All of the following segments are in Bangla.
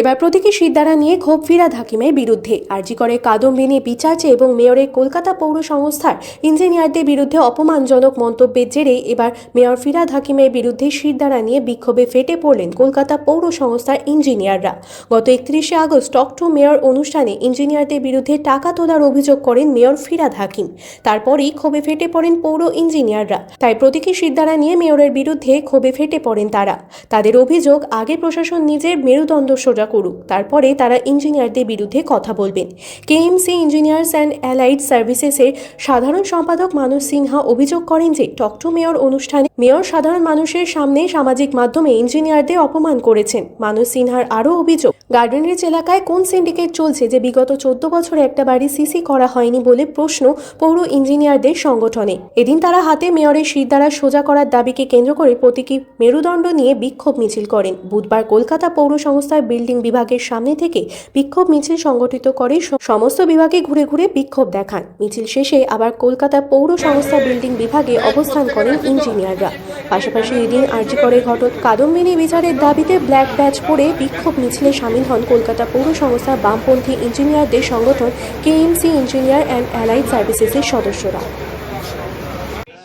এবার প্রতীকী সিদ্ধারা নিয়ে ক্ষোভ ফিরাদ হাকিমের বিরুদ্ধে। আরজি করে কাদম্বিনী বিচার চেয়ে এবং মেয়রের কলকাতা পৌর সংস্থার ইঞ্জিনিয়ারদের বিরুদ্ধে অপমানজনক মন্তব্যের জেরে এবার মেয়র ফিরাদ হাকিমের বিরুদ্ধে সিদ্ধারা নিয়ে বিক্ষোভে ফেটে পড়লেন কলকাতা পৌর সংস্থার ইঞ্জিনিয়াররা। গত একত্রিশে আগস্ট টক টু মেয়র অনুষ্ঠানে ইঞ্জিনিয়ারদের বিরুদ্ধে টাকা তোলার অভিযোগ করেন মেয়র ফিরাদ হাকিম। তারপরই ক্ষোভে ফেটে পড়েন পৌর ইঞ্জিনিয়াররা। তাই প্রতীকী সিদ্ধারা নিয়ে মেয়রের বিরুদ্ধে ক্ষোভে ফেটে পড়েন তারা। তাদের অভিযোগ, আগে প্রশাসন নিজের মেরুদণ্ড সোজা করুক। তারপরে তারা ইঞ্জিনিয়ারদের বিরুদ্ধে কথা বলবেন। কেএমসি ইঞ্জিনিয়ার্স অ্যান্ড অ্যালাইড সার্ভিসেসের সাধারণ সম্পাদক মানুষ সিনহা অভিযোগ করেন যে, টকটু মেয়র অনুষ্ঠানে মেয়র সাধারণ মানুষের সামনে সামাজিক মাধ্যমে ইঞ্জিনিয়ারদের অপমান করেছেন। মানুষ সিনহার আরও অভিযোগ গার্ডেন রিচ এলাকায় কোন সিন্ডিকেট চলছে যে বিগত চোদ্দ বছরে একটা বাড়ি সিসি করা হয়নি বলে প্রশ্ন পৌর ইঞ্জিনিয়ারদের সংগঠনে। এদিন তারা হাতে মেয়রের শির দ্বারা সোজা করার দাবিকে কেন্দ্র করে প্রতীকী মেরুদণ্ড নিয়ে বিক্ষোভ মিছিল করেন। বুধবার কলকাতা পৌর সংস্থার বিল্ডিং বিভাগের সামনে থেকে বিক্ষোভ মিছিল সংগঠিত করে সমস্ত বিভাগে ঘুরে ঘুরে বিক্ষোভ দেখান। মিছিল শেষে আবার কলকাতা পৌর সংস্থা বিল্ডিং বিভাগে অবস্থান করেন ইঞ্জিনিয়াররা। পাশাপাশি এদিন আরজিকরের ঘটক কাদম্বিনী বিচারের দাবিতে ব্ল্যাক ব্যাচ পরে বিক্ষোভ মিছিলে সামিল হন কলকাতা পৌর সংস্থার বামপন্থী ইঞ্জিনিয়ারদের সংগঠন কেএমসি ইঞ্জিনিয়ার অ্যান্ড অ্যালাইড সার্ভিসেসের সদস্যরা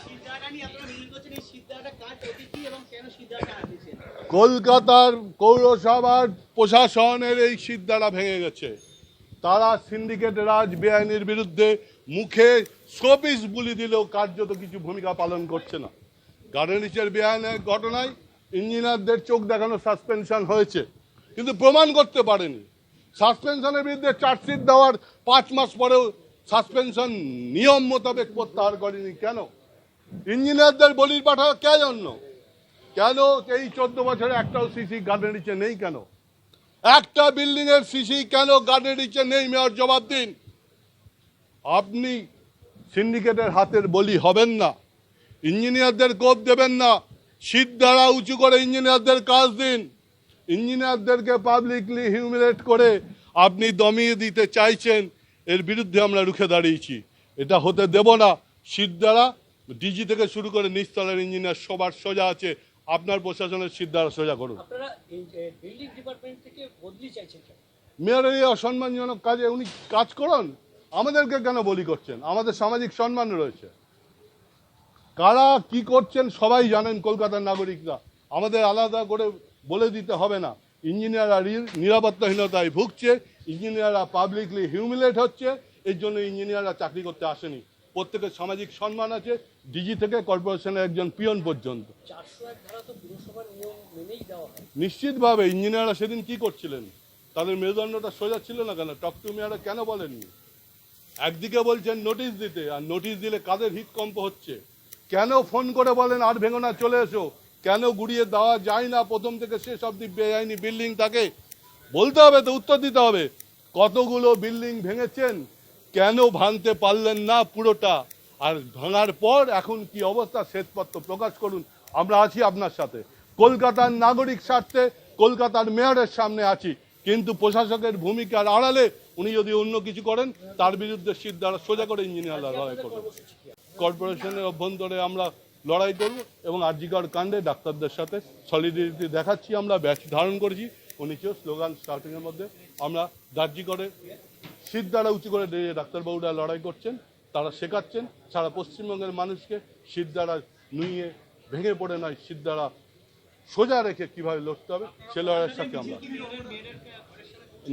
সিদ্ধাটা নিয়ে আপনারা মিল করছেন এই সিদ্ধাটা কার প্রতীকী এবং কেন সিদ্ধাটা আনছেন কলকাতার পৌরসভার প্রশাসনের এই সিদ্ধারা ভেঙে গেছে। তারা সিন্ডিকেট রাজ বেআইনের বিরুদ্ধে মুখে শোপিস বুলি দিলেও কার্যত কিছু ভূমিকা পালন করছে না। গার্ডেনিচের বেআইনের ঘটনায় ইঞ্জিনিয়ারদের চোখ দেখানো সাসপেনশন হয়েছে, কিন্তু প্রমাণ করতে পারেনি। সাসপেনশনের বিরুদ্ধে চার্জশিট দেওয়ার পাঁচ মাস পরেও সাসপেনশন নিয়ম মোতাবেক প্রত্যাহার করেনি কেন? ইঞ্জিনিয়ারদের বলির পাঠা কে জন্য? কেন? এই চোদ্দ বছরে একটাও সিসি গার্ডেন নিচে নেই কেন? একটা বিল্ডিং এর সিসি কেন গার্ডেন রিচে নেই, মেয়র জবাব দিন আপনি সিন্ডিকেটের হাতের বলি হবেন না ইঞ্জিনিয়ারদের কোপ দেবেন না, শীত দ্বারা উঁচু করে ইঞ্জিনিয়ারদের কাজ দিন। ইঞ্জিনিয়ারদেরকে পাবলিকলি হিউমিলেট করে আপনি দমিয়ে দিতে চাইছেন, এর বিরুদ্ধে আমরা রুখে দাঁড়িয়েছি। এটা হতে দেব না। শীত দ্বারা ডিজি থেকে শুরু করে নিচতলার ইঞ্জিনিয়ার সবার সোজা আছে আপনার প্রশাসনের দ্বারা সোজা করুন। আপনারা এই অসম্মানজনক কাজে উনি কাজ করুন? আমাদেরকে কেন বলি করছেন? আমাদের সামাজিক সম্মান রয়েছে। কারা কি করছেন সবাই জানেন কলকাতার নাগরিকরা। আমাদের আলাদা করে বলে দিতে হবে না। ইঞ্জিনিয়াররা নিরাপত্তাহীনতায় ভুগছে ইঞ্জিনিয়াররা পাবলিকলি হিউমিলেট হচ্ছে এর জন্য ইঞ্জিনিয়াররা চাকরি করতে আসেনি। প্রত্যেকের সামাজিক সম্মান আছে ডিজি থেকে কর্পোরেশনের একজন পিয়ন পর্যন্ত। নিশ্চিতভাবে ইঞ্জিনিয়াররা সেদিন কি করছিলেন? তাদের মেরুদণ্ডটা সোজা ছিল না কেন? টক টু মেয়ারা কেন বলেননি? একদিকে বলছেন নোটিশ দিতে, আর নোটিশ দিলে কাদের হৃদকম্প হচ্ছে? কেন ফোন করে বলেন, আর ভেঙো না, চলে এসো কেন গুড়িয়ে দেওয়া যায় না? প্রথম থেকে শেষ অব্দি বেআইনি বিল্ডিং থাকে। বলতে হবে তো, উত্তর দিতে হবে। কতগুলো বিল্ডিং ভেঙেছেন? কেন ভাঙতে পারলেন না পুরোটা? আর ভাঙার পর এখন কি অবস্থা? শ্বেতপত্র প্রকাশ করুন। আমরা আছি আপনার সাথে। কলকাতার নাগরিক স্বার্থে কলকাতার মেয়রের সামনে আছি। কিন্তু প্রশাসকের ভূমিকার আড়ালে উনি যদি অন্য কিছু করেন, তার বিরুদ্ধে দ্বারা সোজা করে ইঞ্জিনিয়াররা লড়াই করবেন কর্পোরেশনের অভ্যন্তরে আমরা লড়াই করব এবং আরজিকর কাণ্ডে ডাক্তারদের সাথে সলিডারিটি দেখাচ্ছি আমরা ব্যাচ ধারণ করেছি। উনিকেও স্লোগান স্টার্টিংয়ের মধ্যে। আমরা দার্জি করে শীত দ্বারা উঁচু করে ডাক্তারবাবুরা লড়াই করছেন, তারা শেখাচ্ছেন, সারা পশ্চিমবঙ্গের মানুষকে শীত দ্বারা নুইয়ে ভেঙে পড়ে নয় শীত দ্বারা সোজা রেখে কীভাবে লড়তে হবে, সে লড়াইয়ের সাথে আমরা।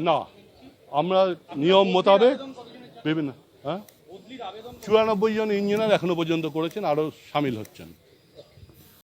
না, আমরা নিয়ম মোতাবেক বিভিন্ন হ্যাঁ? চুরানব্বই জন ইঞ্জিনিয়ার এখনও পর্যন্ত করেছেন, আরও সামিল হচ্ছেন।